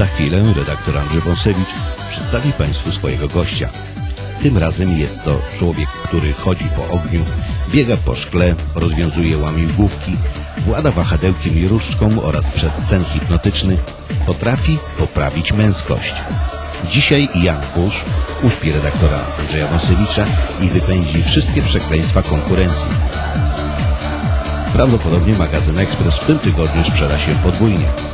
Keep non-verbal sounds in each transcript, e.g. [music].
Za chwilę redaktor Andrzej Bąsewicz przedstawi Państwu swojego gościa. Tym razem jest to człowiek, który chodzi po ogniu, biega po szkle, rozwiązuje łamigłówki, włada wahadełkiem i różdżką oraz przez sen hipnotyczny potrafi poprawić męskość. Dzisiaj Jan Busz uśpi redaktora Andrzeja Wąsewicza i wypędzi wszystkie przekleństwa konkurencji. Prawdopodobnie magazyn Ekspres w tym tygodniu sprzeda się podwójnie.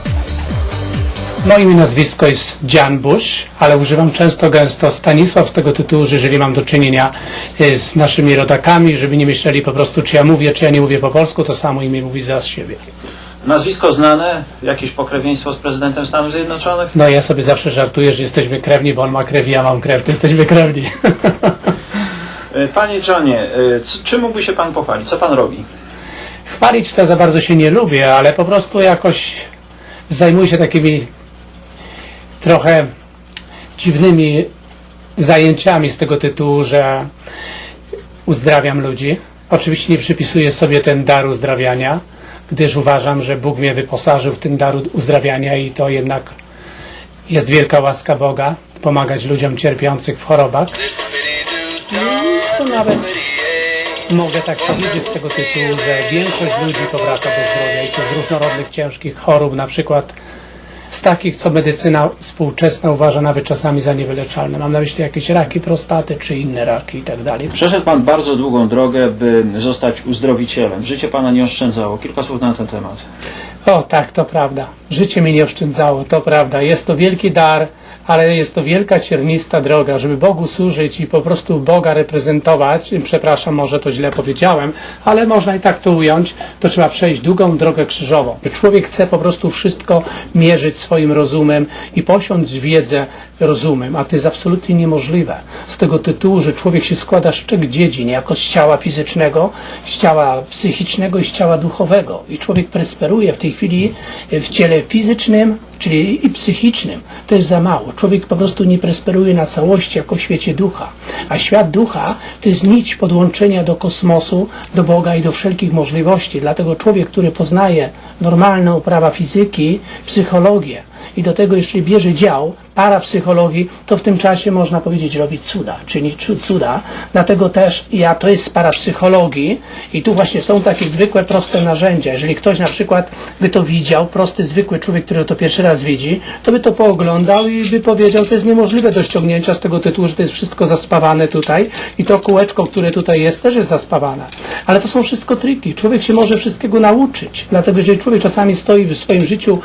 Moje imię nazwisko jest Jan Bush, ale używam często gęsto Stanisław z tego tytułu, że jeżeli mam do czynienia e, z naszymi rodakami, żeby nie myśleli po prostu, czy ja mówię, czy ja nie mówię po polsku, to samo imię mówi za siebie. Nazwisko znane, jakieś pokrewieństwo z prezydentem Stanów Zjednoczonych? No ja sobie zawsze żartuję, że jesteśmy krewni, bo on ma krew i ja mam krew, to jesteśmy krewni. [laughs] E, Panie Johnie, e, czym mógłby się Pan pochwalić? Co Pan robi? Chwalić to za bardzo się nie lubię, ale po prostu jakoś zajmuję się takimi trochę dziwnymi zajęciami z tego tytułu, że uzdrawiam ludzi. Oczywiście nie przypisuję sobie ten dar uzdrawiania, gdyż uważam, że Bóg mnie wyposażył w ten dar uzdrawiania i to jednak jest wielka łaska Boga, pomagać ludziom cierpiących w chorobach. I to nawet mogę tak powiedzieć z tego tytułu, że większość ludzi powraca do zdrowia i to z różnorodnych ciężkich chorób, na przykład z takich, co medycyna współczesna uważa nawet czasami za niewyleczalne. Mam na myśli jakieś raki prostaty czy inne raki i tak dalej. Przeszedł Pan bardzo długą drogę, by zostać uzdrowicielem. Życie Pana nie oszczędzało. Kilka słów na ten temat. O tak, to prawda. Życie mi nie oszczędzało, to prawda. Jest to wielki dar, ale jest to wielka ciernista droga, żeby Bogu służyć i po prostu Boga reprezentować. Przepraszam, może to źle powiedziałem, ale można i tak to ująć. To trzeba przejść długą drogę krzyżową. Człowiek chce po prostu wszystko mierzyć swoim rozumem i posiąść wiedzę rozumem, a to jest absolutnie niemożliwe. Z tego tytułu, że człowiek się składa z trzech dziedzin, jako z ciała fizycznego, z ciała psychicznego i z ciała duchowego. I człowiek prosperuje w tej chwili w ciele fizycznym, czyli i psychicznym. To jest za mało. Człowiek po prostu nie prosperuje na całości jako w świecie ducha. A świat ducha to jest nić podłączenia do kosmosu, do Boga i do wszelkich możliwości. Dlatego człowiek, który poznaje normalne prawa fizyki, psychologię i do tego jeszcze bierze dział parapsychologii, to w tym czasie można powiedzieć robić cuda, czynić cu- cuda. Dlatego też ja to jest z parapsychologii i tu właśnie są takie zwykłe, proste narzędzia. Jeżeli ktoś na przykład by to widział, prosty, zwykły człowiek, który to pierwszy raz widzi, to by to pooglądał i by powiedział, to jest niemożliwe do ściągnięcia z tego tytułu, że to jest wszystko zaspawane tutaj i to kółeczko, które tutaj jest, też jest zaspawane. Ale to są wszystko triki. Człowiek się może wszystkiego nauczyć. Dlatego, jeżeli człowiek czasami stoi w swoim życiu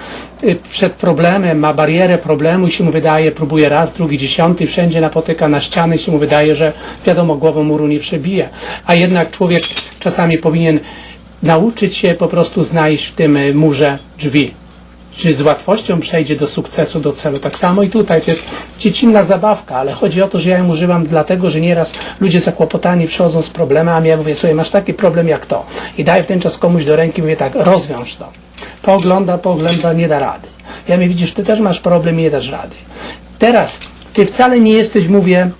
y, przed problemem, ma barierę problemu i się mu wydaje, próbuje raz, drugi, dziesiąty, wszędzie napotyka na ściany, się mu wydaje, że wiadomo, głową muru nie przebije. A jednak człowiek czasami powinien nauczyć się po prostu znaleźć w tym y, murze drzwi. Czy z łatwością przejdzie do sukcesu, do celu. Tak samo i tutaj. To jest dziecinna zabawka, ale chodzi o to, że ja ją używam dlatego, że nieraz ludzie zakłopotani przychodzą z problemami, ja mówię, słuchaj, masz taki problem jak to. I daję w ten czas komuś do ręki, mówię tak, rozwiąż to. Poogląda, poogląda, nie da rady. Ja mówię, widzisz, ty też masz problem i nie dasz rady. Teraz, ty wcale nie jesteś, mówię,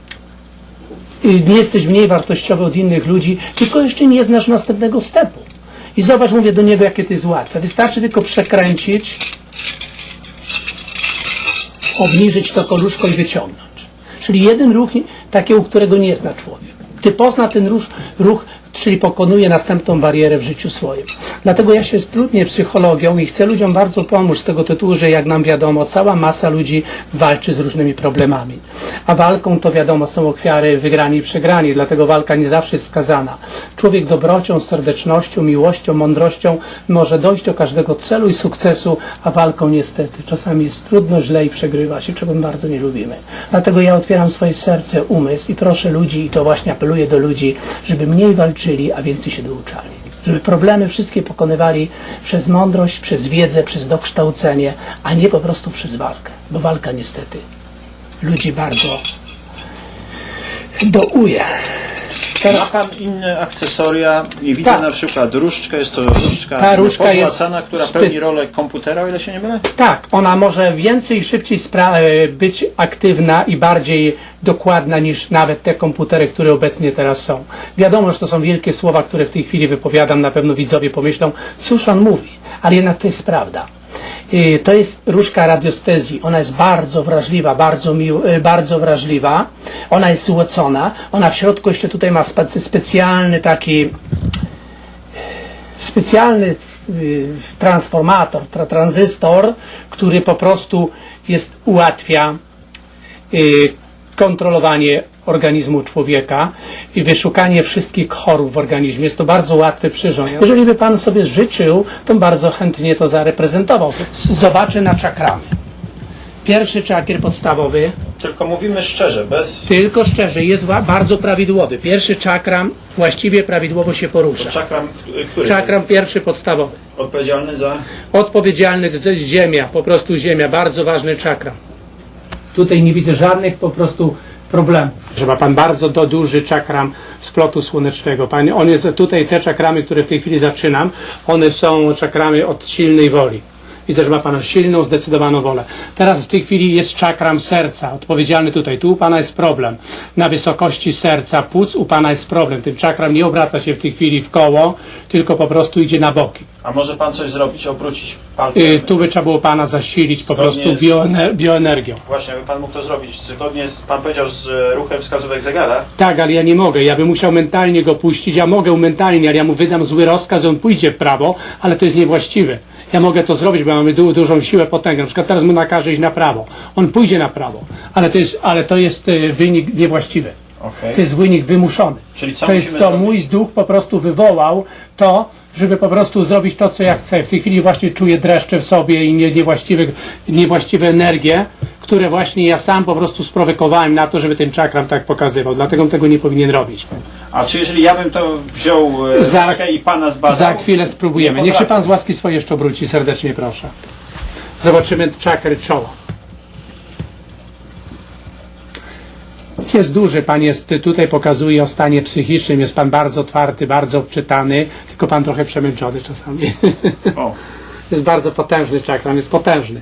y, nie jesteś mniej wartościowy od innych ludzi, tylko jeszcze nie znasz następnego stepu. I zobacz, mówię do niego, jakie to jest łatwe. Wystarczy tylko przekręcić, obniżyć to koluszko i wyciągnąć. Czyli jeden ruch takiego, którego nie zna człowiek. Gdy pozna ten ruch, ruch, czyli pokonuje następną barierę w życiu swoim. Dlatego ja się trudnię psychologią i chcę ludziom bardzo pomóc z tego tytułu, że jak nam wiadomo, cała masa ludzi walczy z różnymi problemami. A walką to wiadomo są ofiary wygrani i przegrani, dlatego walka nie zawsze jest skazana. Człowiek dobrocią, serdecznością, miłością, mądrością może dojść do każdego celu i sukcesu, a walką niestety czasami jest trudno, źle i przegrywa się, czego bardzo nie lubimy. Dlatego ja otwieram swoje serce, umysł i proszę ludzi, i to właśnie apeluję do ludzi, żeby mniej walczyli, a więcej się douczali. Żeby problemy wszystkie pokonywali przez mądrość, przez wiedzę, przez dokształcenie, a nie po prostu przez walkę. Bo walka niestety ludzi bardzo Ma Teraz Pan inne akcesoria i widzę Tak. na przykład różdżkę, jest to różdżka, Ta różdżka jest która szty- pełni rolę komputera, o ile się nie mylę? Tak, ona może więcej i szybciej spra- e, być aktywna i bardziej dokładna niż nawet te komputery, które obecnie teraz są. Wiadomo, że to są wielkie słowa, które w tej chwili wypowiadam, na pewno widzowie pomyślą, cóż on mówi, ale jednak to jest prawda. Y, To jest różka radiostezji. Ona jest bardzo wrażliwa, bardzo, mił, y, bardzo wrażliwa. Ona jest złocona. Ona w środku jeszcze tutaj ma specjalny taki specjalny y, transformator, tra, tranzystor, który po prostu jest, ułatwia kontrolowanie organizmu człowieka i wyszukanie wszystkich chorób w organizmie. Jest to bardzo łatwy przyrząd. Jeżeli by Pan sobie życzył, to bardzo chętnie to zareprezentował. Zobaczę na czakramy. Pierwszy czakier podstawowy, Tylko mówimy szczerze, bez tylko szczerze, jest bardzo prawidłowy. Pierwszy czakram właściwie prawidłowo się porusza. czakram, który Czakram pierwszy podstawowy. odpowiedzialny za... Odpowiedzialny za ziemia, po prostu ziemia, bardzo ważny czakram. Tutaj nie widzę żadnych po prostu problemów. Trzeba pan bardzo do duży czakram splotu słonecznego. Pan, on jest tutaj te czakramy, które w tej chwili zaczynam, one są czakramy od silnej woli. Widzę, że ma Pan silną, zdecydowaną wolę. Teraz w tej chwili jest czakram serca, odpowiedzialny tutaj. Tu u Pana jest problem. Na wysokości serca, płuc u Pana jest problem. Ten czakram nie obraca się w tej chwili w koło, tylko po prostu idzie na boki. A może pan coś zrobić, obrócić palcem? Y, tu by trzeba było Pana zasilić po Zgodnie prostu z- bioener- bioenergią. Właśnie, by pan mógł to zrobić zgodnie z, pan powiedział, z e, ruchem wskazówek zegara. Tak, ale ja nie mogę. Ja bym musiał mentalnie go puścić. Ja mogę mentalnie, ale ja mu wydam zły rozkaz, on pójdzie w prawo, ale to jest niewłaściwe. Ja mogę to zrobić, bo mamy du dużą siłę, potęgę. Na przykład teraz mu nakażę iść na prawo. On pójdzie na prawo, ale to jest, ale to jest y, wynik niewłaściwy. Okej. To jest wynik wymuszony. Czyli co to jest to, zrobić? mój duch po prostu wywołał to, żeby po prostu zrobić to, co ja chcę. W tej chwili właśnie czuję dreszcze w sobie i nie, niewłaściwe, niewłaściwe energie, które właśnie ja sam po prostu sprowokowałem na to, żeby ten czakram tak pokazywał. Dlatego on tego nie powinien robić. A czy jeżeli ja bym to wziął e, Za- i pana zbadał? Za chwilę spróbujemy. Nie Niech się pan z łaski swojej jeszcze obróci, serdecznie proszę. Zobaczymy czakry czoła. Jest duży, pan jest tutaj pokazuje o stanie psychicznym, jest pan bardzo otwarty, bardzo obczytany, tylko pan trochę przemęczony czasami. [laughs] O, jest bardzo potężny czakram, jest potężny.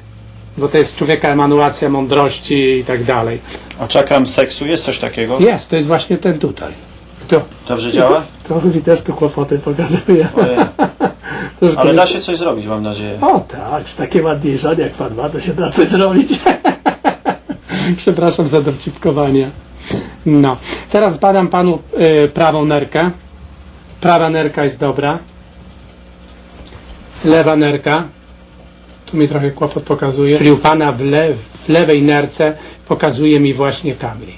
Bo to jest człowieka emanuacja mądrości i tak dalej. a czakram seksu jest coś takiego? Jest, to jest właśnie ten tutaj. Tu. Dobrze działa? Trochę mi też tu kłopoty pokazuje. Ojej. [laughs] Ale da się coś zrobić, mam nadzieję. O tak, w takie ładnej żonie jak pan ma, to się da coś zrobić. [laughs] Przepraszam za dowcipkowanie. No, teraz badam panu y, prawą nerkę. Prawa nerka jest dobra. Lewa nerka. Tu mi trochę kłopot pokazuje. Czyli u pana w, le, w lewej nerce pokazuje mi właśnie kamień.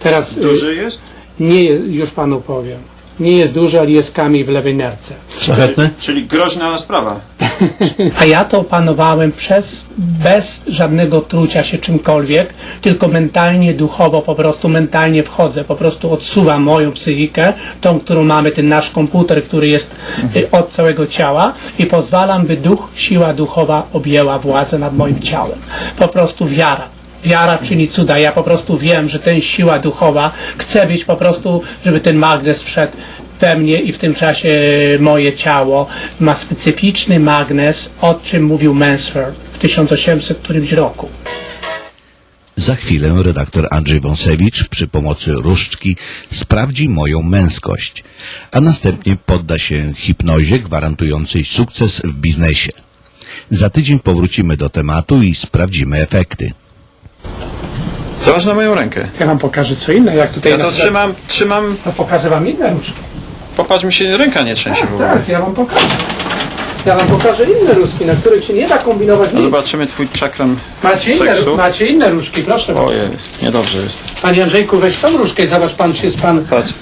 Teraz y, Duży jest? Nie jest, już panu powiem. Nie jest duży, ale jest kamień w lewej nerce. Szlachetne? Czyli groźna sprawa. [laughs] A ja to opanowałem przez, bez żadnego trucia się czymkolwiek, tylko mentalnie, duchowo, po prostu mentalnie wchodzę, po prostu odsuwam moją psychikę, tą, którą mamy, ten nasz komputer, który jest y, od całego ciała i pozwalam, by duch, siła duchowa objęła władzę nad moim ciałem. Po prostu wiara. Wiara czyni cuda. Ja po prostu wiem, że ten siła duchowa chce być po prostu, żeby ten magnes wszedł we mnie i w tym czasie moje ciało ma specyficzny magnes, o czym mówił Mansfield w 1800 którymś roku. Za chwilę redaktor Andrzej Wąsewicz przy pomocy różdżki sprawdzi moją męskość, a następnie podda się hipnozie gwarantującej sukces w biznesie. Za tydzień powrócimy do tematu i sprawdzimy efekty. Zobacz na moją rękę. Ja wam pokażę co inne, jak tutaj Ja to na przykład- trzymam, trzymam, to pokażę wam inne różki. popatrz mi się ręka nie trzęsie w ogóle. Tak, ja wam pokażę. Ja wam pokażę inne różki, na których się nie da kombinować A nic. zobaczymy twój czakram Macie inne, seksu. macie inne różki, proszę bardzo. Ojej, niedobrze jest. Panie Andrzejku, weź tą różkę i zobacz pan, czy jest pan... Patrz.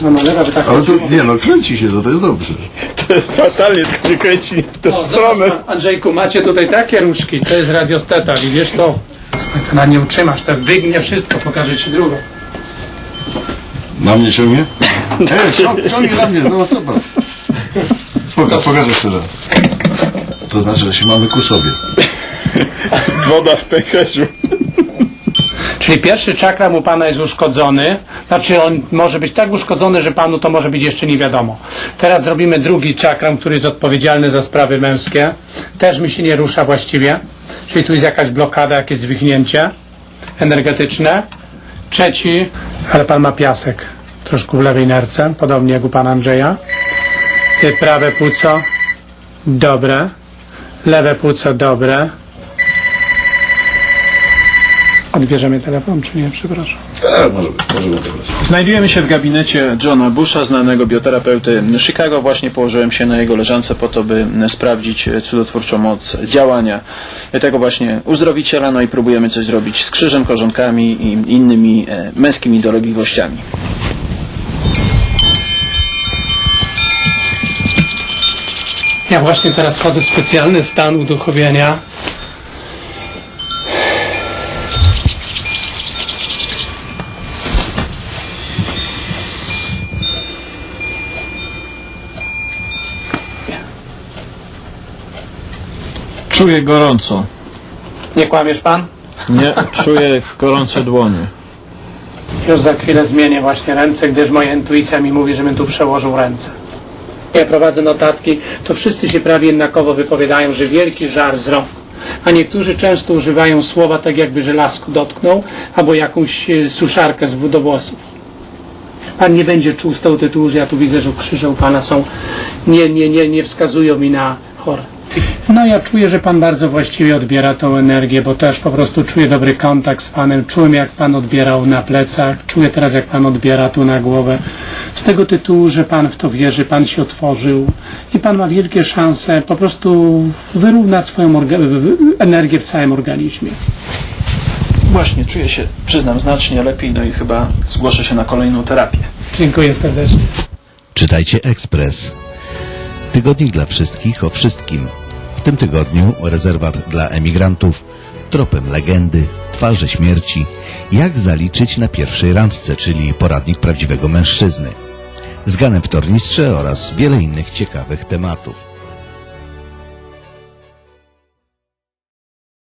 No nalewa, by tak Ale to nie no, kręci się, to, to jest dobrze. [laughs] To jest fatalnie, tylko nie kręci nie w tę O, zobacz pan, Andrzejku, macie tutaj takie różki. To jest radiosteta, widzisz to? Ty na nie utrzymasz, to wygnie wszystko, pokażę ci drugą. Na mnie ciągnie? E, ciąg- ciągnie na mnie, zobacz, zobacz. Pokaż, pokaż jeszcze raz. To znaczy, że się mamy ku sobie. [laughs] Woda w pęcherzu. Czyli pierwszy czakram u pana jest uszkodzony, znaczy on może być tak uszkodzony, że panu to może być jeszcze nie wiadomo. Teraz zrobimy drugi czakram, który jest odpowiedzialny za sprawy męskie. Też mi się nie rusza właściwie. Czyli tu jest jakaś blokada, jakieś zwichnięcie energetyczne. Trzeci, ale pan ma piasek troszkę w lewej nerce, podobnie jak u pana Andrzeja. Y, Prawe płuco, dobre. Lewe płuco dobre. Odbierzemy telefon, czy nie? Przepraszam. Tak, może być, może być. Znajdujemy się w gabinecie Johna Busha, znanego bioterapeuty Chicago. Właśnie położyłem się na jego leżance po to, by sprawdzić cudotwórczą moc działania tego właśnie uzdrowiciela. No i próbujemy coś zrobić z krzyżem, korzonkami i innymi e, męskimi dolegliwościami. Ja właśnie teraz wchodzę w specjalny stan uduchowienia. Czuję gorąco. Nie kłamiesz pan? Nie, czuję gorące dłonie. Już za chwilę zmienię właśnie ręce, gdyż moja intuicja mi mówi, żebym tu przełożył ręce. Ja prowadzę notatki, to wszyscy się prawie jednakowo wypowiadają, że wielki żar z rąk. A niektórzy często używają słowa tak jakby żelazko dotknął, albo jakąś e, suszarkę z do włosów. Pan nie będzie czuł z tego tytułu, że ja tu widzę, że krzyże u Pana są, nie, nie, nie, nie wskazują mi na chore. No ja czuję, że Pan bardzo właściwie odbiera tą energię, bo też po prostu czuję dobry kontakt z Panem. Czułem, jak Pan odbierał na plecach, czuję teraz, jak Pan odbiera tu na głowę. Z tego tytułu, że Pan w to wierzy, Pan się otworzył i Pan ma wielkie szanse po prostu wyrównać swoją energię w całym organizmie. Właśnie, czuję się, przyznam, znacznie lepiej, no i chyba zgłoszę się na kolejną terapię. Dziękuję serdecznie. Czytajcie Ekspres. Tygodnik dla wszystkich o wszystkim. W tym tygodniu rezerwat dla emigrantów, tropem legendy, twarze śmierci, jak zaliczyć na pierwszej randce, czyli poradnik prawdziwego mężczyzny. Z Ganem w oraz wiele innych ciekawych tematów.